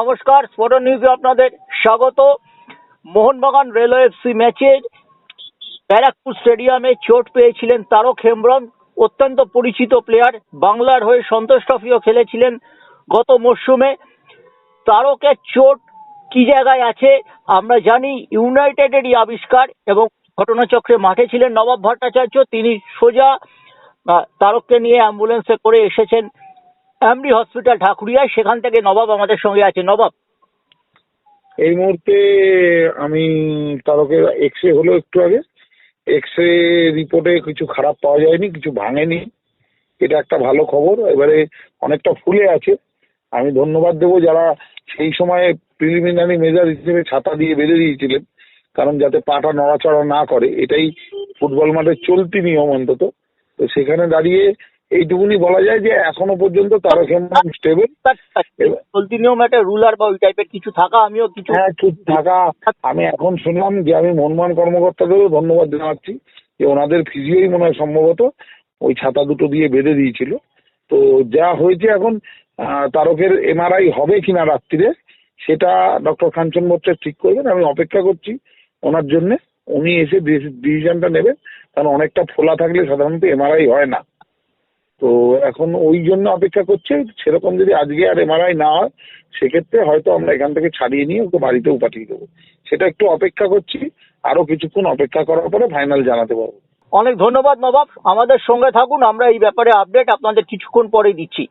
নমস্কার স্পটন নিউজে আপনাদের স্বাগত। মোহনবাগান রেলওয়ে এফসি ম্যাচের ব্যারাকপুর স্টেডিয়ামে চোট পেয়েছিলেন তারক হেমব্রম, অত্যন্ত পরিচিত প্লেয়ার বাংলার হয়ে সন্তোষ ট্রফিও খেলেছিলেন গত মরশুমে। তারকের চোট কি জায়গায় আছে, আমরা জানি ইউনাইটেডেরই আবিষ্কার এবং ঘটনাচক্রে মাঠে ছিলেন নবাব ভট্টাচার্য, তিনি সোজা তারককে নিয়ে অ্যাম্বুলেন্সে করে এসেছেন। এমডি হসপিটাল ঢাকুরিয়ায় সেখান থেকে নবাব আমাদের সঙ্গে আছে। নবাব। এই মুহূর্তে আমি তারকের এক্স রে হলো একটু আগে। এক্স রে রিপোর্টে কিছু খারাপ পাওয়া যায়নি, কিছু ভাঙেনি। এটা একটা ভালো খবর। এবারে অনেকটা ফুলে আছে। আমি ধন্যবাদ দেবো যারা সেই সময়ে প্রিলিমিনারি মেজার হিসেবে ছাতা দিয়ে বেঁধে দিয়েছিলেন, কারণ যাতে পাটা নড়াচড়া না করে। এটাই ফুটবল মাঠের চলতি নিয়ম অন্তত। তো সেখানে দাঁড়িয়ে এইটুকুনি বলা যায় যে এখনও পর্যন্ত তারক হেমব্রম স্টেবল চলতি নিয়ম একটা রুলার বা ওই টাইপের কিছু থাকা আমিও কিছু হ্যাঁ ঠিক থাকা। আমি এখন শুনলাম যে আমি মনমান কর্মকর্তাদেরও ধন্যবাদ জানাচ্ছি যে ওনাদের ফিজিওই মনে হয় সম্ভবত ওই ছাতা দুটো দিয়ে বেঁধে দিয়েছিল। তো যা হয়েছে এখন তারকের এমআরআই হবে কিনা রাত্রিরে সেটা ডক্টর কাঞ্চন মৈত্র ঠিক করবেন। আমি অপেক্ষা করছি ওনার জন্য। উনি এসে ডিসিশনটা নেবেন। কারণ অনেকটা ফোলা থাকলে সাধারণত এমআরআই হয় না। তো এখন ওই জন্য অপেক্ষা করছে, সেরকম যদি আজকে আর এমআরআই না হয়, সেক্ষেত্রে হয়তো আমরা এখান থেকে ছাড়িয়ে নিয়ে ওকে বাড়িতেও পাঠিয়ে দেবো। সেটা একটু অপেক্ষা করছি আরও কিছুক্ষণ অপেক্ষা করার পরে ফাইনাল জানাতে পারব। অনেক ধন্যবাদ নবাব, আমাদের সঙ্গে থাকুন, আমরা এই ব্যাপারে আপডেট আপনাদের কিছুক্ষণ পরে দিচ্ছি।